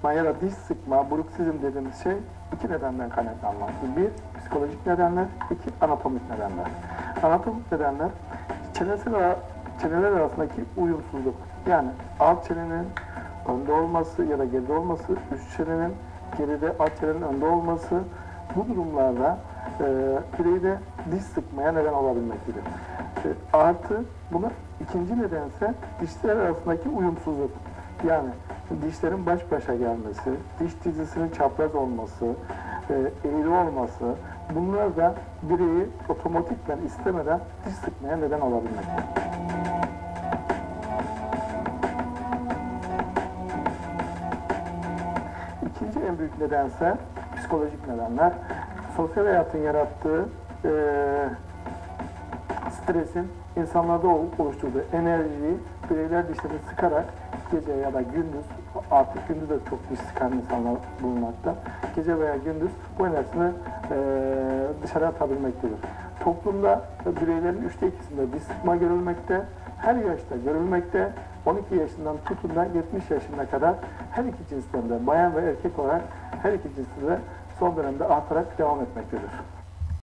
sıkma ya da diş sıkma, bruksizm dediğimiz şey iki nedenden kaynaklanmaktadır. Bir, psikolojik nedenler, iki, anatomik nedenler. Anatomik nedenler, çenesel çeneler arasındaki uyumsuzluk. Yani alt çenenin önde olması ya da geride olması, üst çenenin geride, alt çenenin önde olması, bu durumlarda e, bireyde diş sıkmaya neden olabilmektedir. E, artı buna ikinci nedense dişler arasındaki uyumsuzluk. Yani dişlerin baş başa gelmesi, diş dizisinin çapraz olması, e, eğri olması, bunlar da bireyi otomatikten istemeden diş sıkmaya neden olabilmektedir. İkinci en büyük nedense psikolojik nedenler. Sosyal hayatın yarattığı e, stresin insanlarda ol- oluşturduğu enerjiyi bireyler dişlerini sıkarak gece ya da gündüz artık gündüz de çok diş sıkan insanlar bulunmakta. Gece veya gündüz bu enerjisini e, dışarı atabilmektedir. Toplumda bireylerin üçte ikisinde diş sıkma görülmekte. Her yaşta görülmekte. 12 yaşından tutun da 70 yaşına kadar her iki cinsten de bayan ve erkek olarak her iki cinste de son dönemde artarak devam etmektedir.